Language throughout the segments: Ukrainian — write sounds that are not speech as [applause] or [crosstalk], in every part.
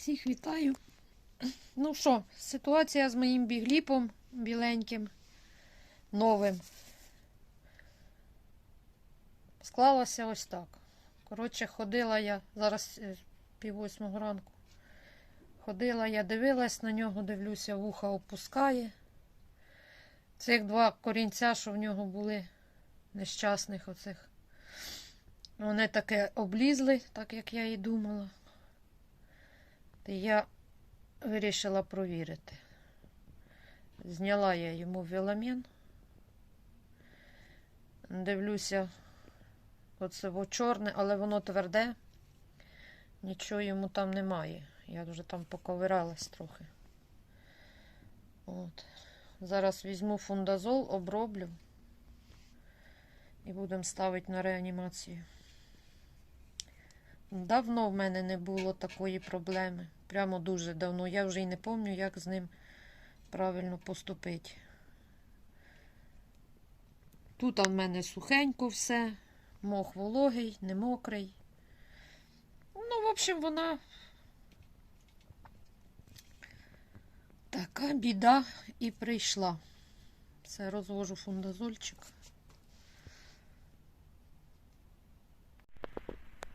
Всіх вітаю. Ну що, ситуація з моїм бігліпом біленьким, новим. Склалася ось так. Коротше, ходила я зараз е, пів восьмого ранку. Ходила я, дивилась на нього, дивлюся, вуха опускає. Цих два корінця, що в нього були нещасних оцих. Вони таке облізли, так як я і думала. Я вирішила провірити. Зняла я йому віламін. Дивлюся, оце чорне, але воно тверде. Нічого йому там немає. Я вже там поковиралась трохи. От. Зараз візьму фундазол, оброблю і будемо ставити на реанімацію. Давно в мене не було такої проблеми. Прямо дуже давно. Я вже й не пам'ятаю, як з ним правильно поступити. Тут в мене сухенько все, мох вологий, не мокрий. Ну, в общем, вона така біда і прийшла. Все, розвожу фундазольчик.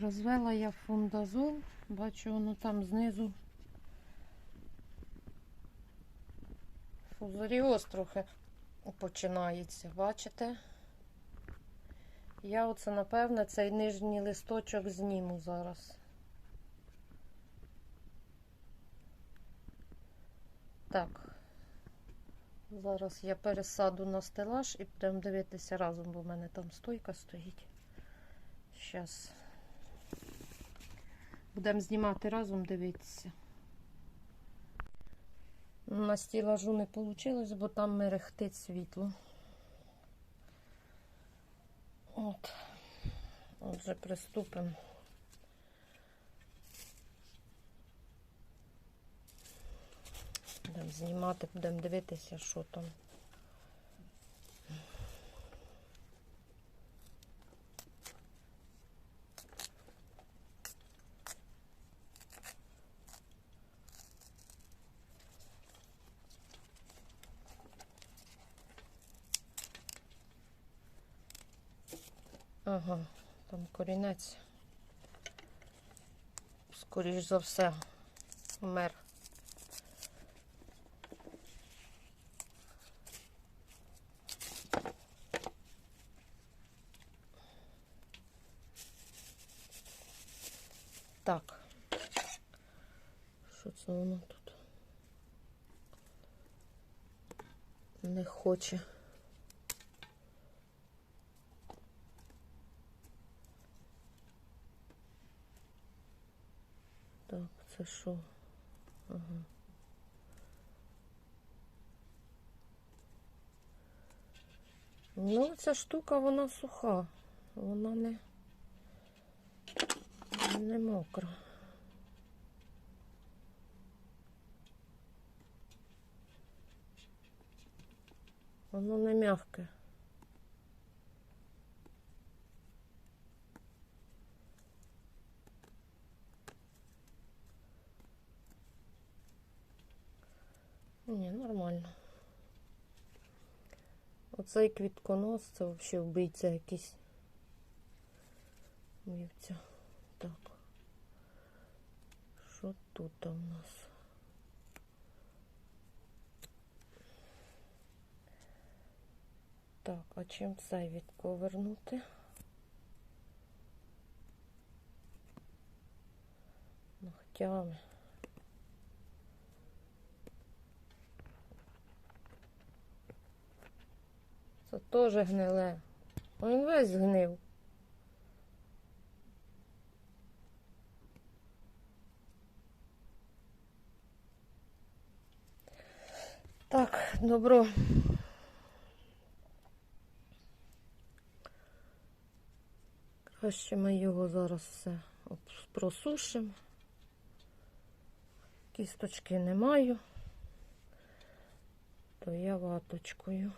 Розвела я фундазол, бачу, воно там знизу. Фузаріоз трохи починається, бачите? Я оце, напевне, цей нижній листочок зніму зараз. Так. Зараз я пересаду на стелаж і будемо дивитися разом, бо в мене там стойка стоїть. Зараз. Будемо знімати разом, дивитися. На стілажу не вийшло, бо там мерехтить світло. От. Отже, приступимо. Будемо знімати, будемо дивитися, що там. Ага, там корінець. Скоріш за все, вмер. Так. Що це воно тут? Не хоче. Так, це що? Ага. Ну, ця штука, вона суха. Вона не, не мокра. Воно не м'яке. Ні, нормально. Оцей квітконос це взагалі вбийця якийсь. Вівця. Так. Що тут у нас? Так, а чим цей відковернути? Ногтями. Це теж гниле. Він весь згнив. Так, добро. Краще ми його зараз все просушимо. Кісточки не маю, то я ваточкою.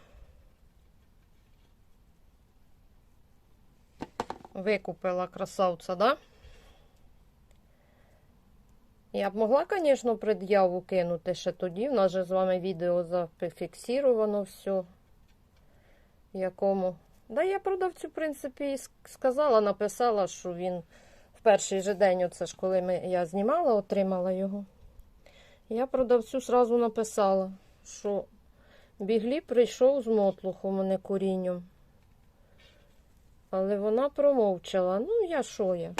Викупила красавця, да? Я б могла, звісно, пред'яву кинути ще тоді. У нас же з вами відео зафіксировано все. Якому. Да, я продавцю, в принципі, і сказала, написала, що він в перший же день, оце ж коли ми, я знімала, отримала його. Я продавцю сразу написала, що біглі прийшов з мотлухом, а не курінням. Але вона промовчала. Ну, я що я?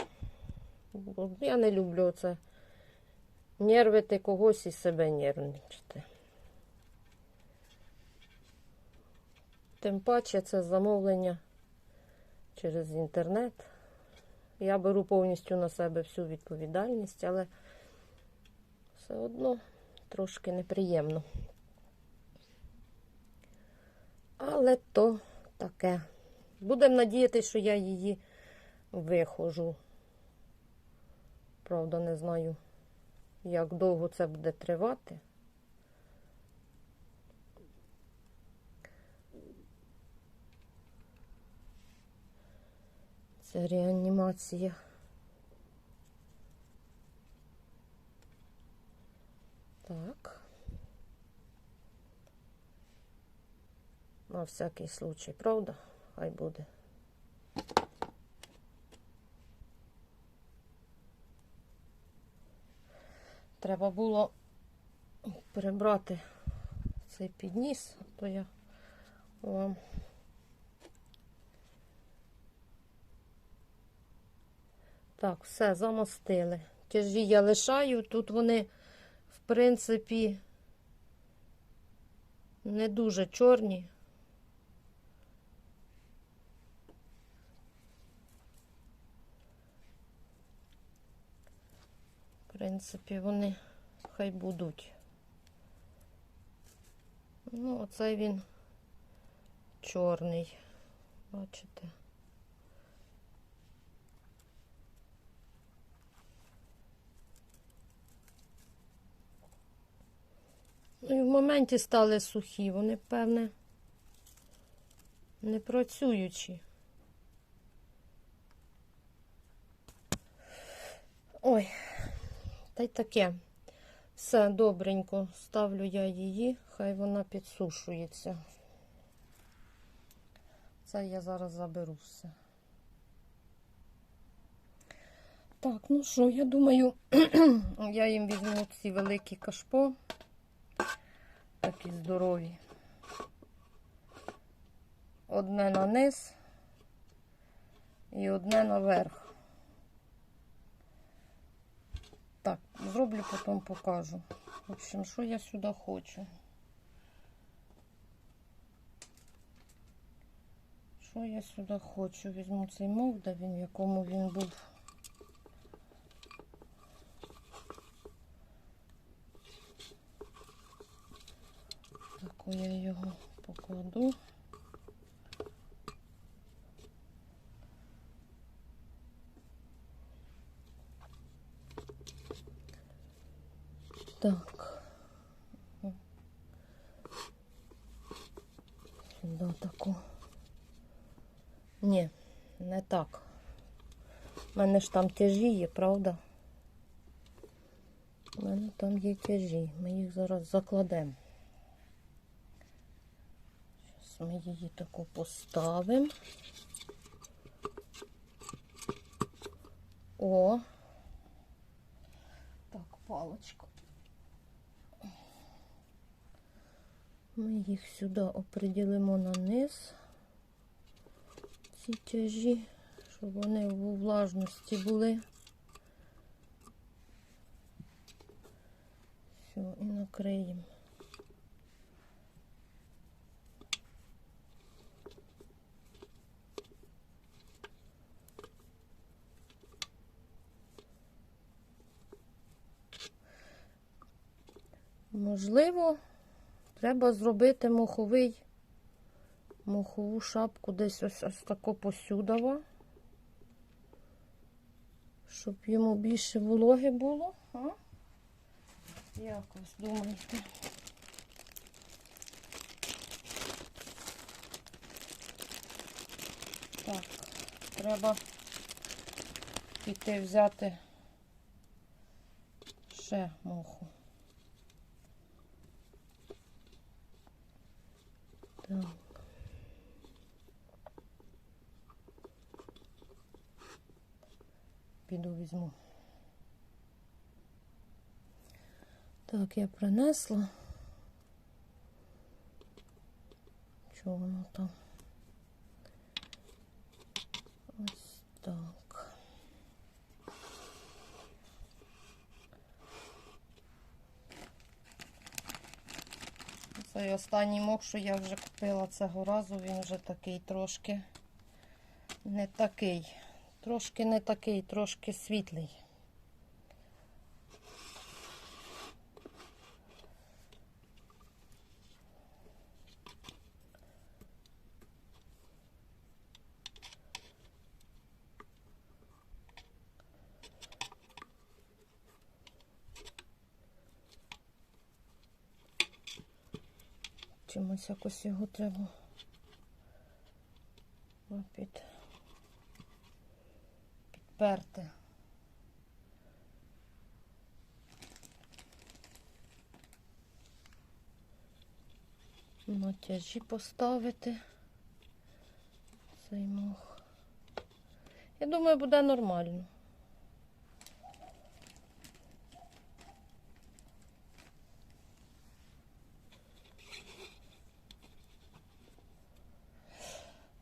Я не люблю це нервити когось і себе нервничати. Тим паче це замовлення через інтернет. Я беру повністю на себе всю відповідальність, але все одно трошки неприємно. Але то таке. Будемо надіятися, що я її вихожу. Правда, не знаю, як довго це буде тривати. Це реанімація. Так. На всякий случай, правда? Хай буде. Треба було прибрати цей підніс, то я вам. Так, все, замостили. Тяжі я лишаю. Тут вони, в принципі, не дуже чорні. В принципі, вони хай будуть. Ну, оцей він чорний. Бачите? Ну і в моменті стали сухі, вони, певне, не працюючі. Ой, та й таке. Все добренько. Ставлю я її, хай вона підсушується. Це я зараз заберу все. Так, ну що, я думаю, [clears throat] я їм візьму ці великі кашпо. Такі здорові. Одне на низ і одне наверх. Так, зроблю, потім покажу. В общем, що я сюди хочу. Що я сюди хочу? Візьму цей мов, де він, в якому він був. Так, я його покладу. Так. Сюди таку. Ні, не так. У мене ж там тяжі є, правда? У мене там є тяжі. Ми їх зараз закладемо. Зараз ми її таку поставимо. О. Так, палочку. Ми їх сюди оприділимо на низ, ці тяжі, щоб вони у влажності були. Все, і накриємо. Можливо, треба зробити моховий, мохову шапку десь ось ось тако посюдова, щоб йому більше вологи було. А? Якось думаєте. Так, треба піти взяти ще моху. Так. Піду візьму. Так, я принесла. Чого воно там? Ось так. Цей останній мох, що я вже купила цього разу, він вже такий трошки не такий. Трошки не такий, трошки світлий. Чимось якось його треба ну, під, підперти. На тяжі поставити цей мох. Я думаю, буде нормально.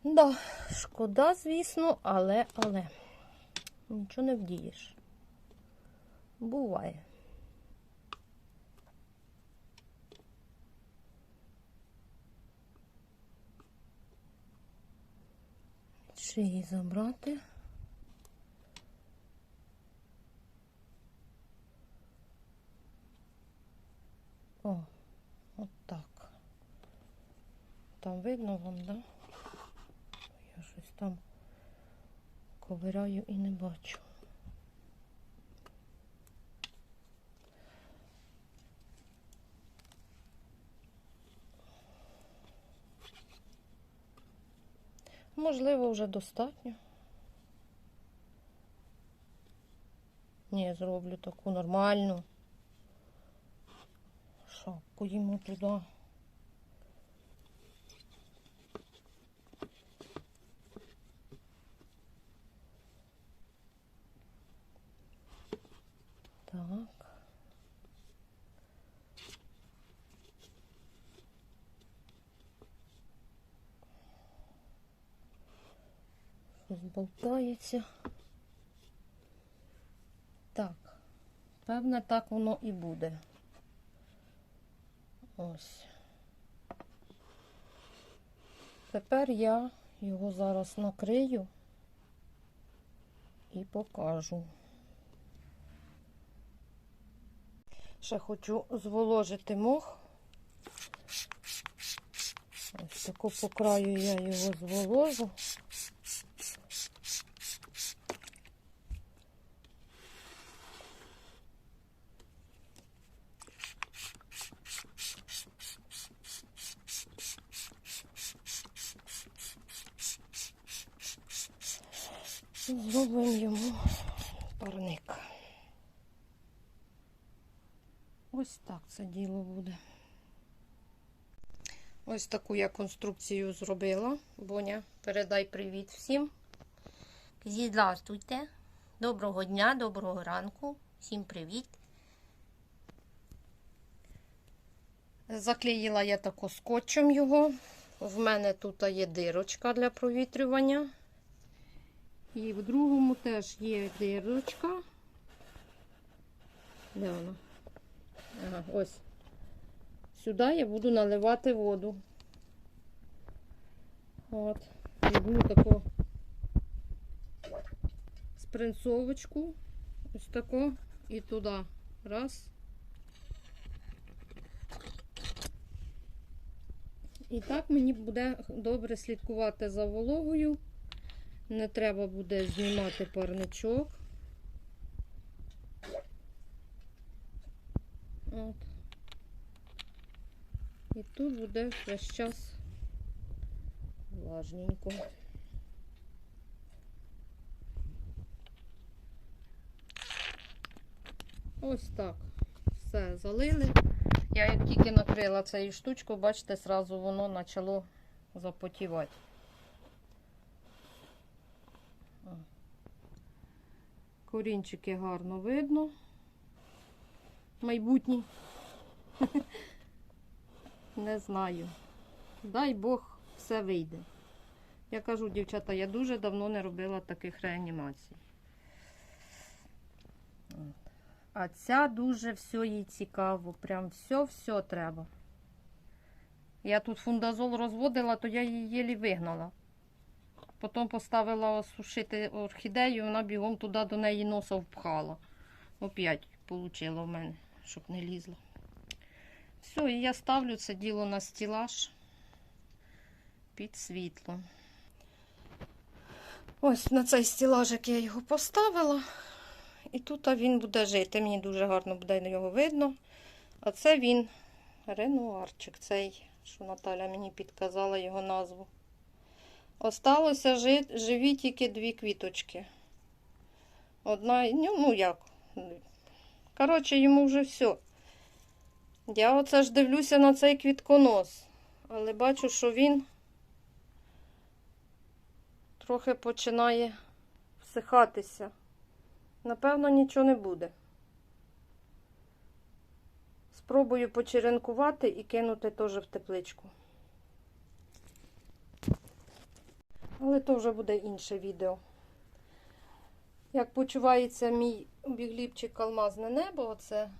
Да, шкода, звісно, але, але нічого не вдієш. Буває. Шиї забрати. О, от так. Там видно вам, да? Я щось там ковиряю і не бачу. Можливо, вже достатньо. Ні, зроблю таку нормальну. Шапку йому туди. Так. Щось болтається. Так, певне, так воно і буде. Ось. Тепер я його зараз накрию і покажу. Ще хочу зволожити мох. Ось таку по краю я його зволожу. Зробимо йому парник. Ось так це діло буде. Ось таку я конструкцію зробила. Боня, передай привіт всім. Здравствуйте. Доброго дня, доброго ранку. Всім привіт. Заклеїла я тако скотчем його. В мене тут є дирочка для провітрювання. І в другому теж є дирочка. Де вона? Ага, ось. Сюди я буду наливати воду. От. Візьму таку спринцовочку. Ось таку. І туди. Раз. І так мені буде добре слідкувати за вологою. Не треба буде знімати парничок. От. І тут буде весь час влажненько. Ось так. Все, залили. Я як тільки накрила цією штучкою, бачите, зразу воно почало запотівати. Корінчики гарно видно. Майбутні. [laughs] Не знаю. Дай Бог, все вийде. Я кажу, дівчата, я дуже давно не робила таких реанімацій. А ця дуже все їй цікаво. Прям все-все треба. Я тут фундазол розводила, то я її єлі вигнала. Потім поставила осушити орхідею, вона бігом туди до неї носа впхала. Опять получила в мене, щоб не лізла. Все, і я ставлю це діло на стілаж під світло. Ось на цей стілажик я його поставила. І тут він буде жити. Мені дуже гарно буде його видно. А це він, ренуарчик, цей, що Наталя мені підказала його назву. Осталося жи- живі тільки дві квіточки. Одна, ну, ну як. Коротше, йому вже все. Я оце ж дивлюся на цей квітконос. Але бачу, що він трохи починає всихатися. Напевно, нічого не буде. Спробую почеренкувати і кинути теж в тепличку. Але то вже буде інше відео. Як почувається мій бігліпчик алмазне небо, оце.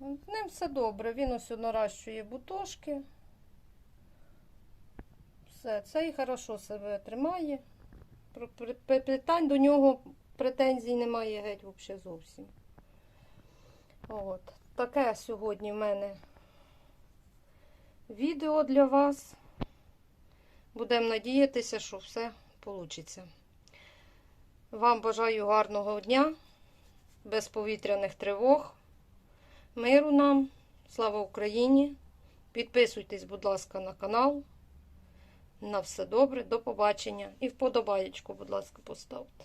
З ним все добре. Він ось наращує бутошки. Все, це і хорошо себе тримає. Питань до нього претензій немає геть взагалі зовсім. От. Таке сьогодні в мене відео для вас. Будемо надіятися, що все вийде. Вам бажаю гарного дня, без повітряних тривог, миру нам, слава Україні! Підписуйтесь, будь ласка, на канал. На все добре, до побачення. І вподобаєчку, будь ласка, поставте.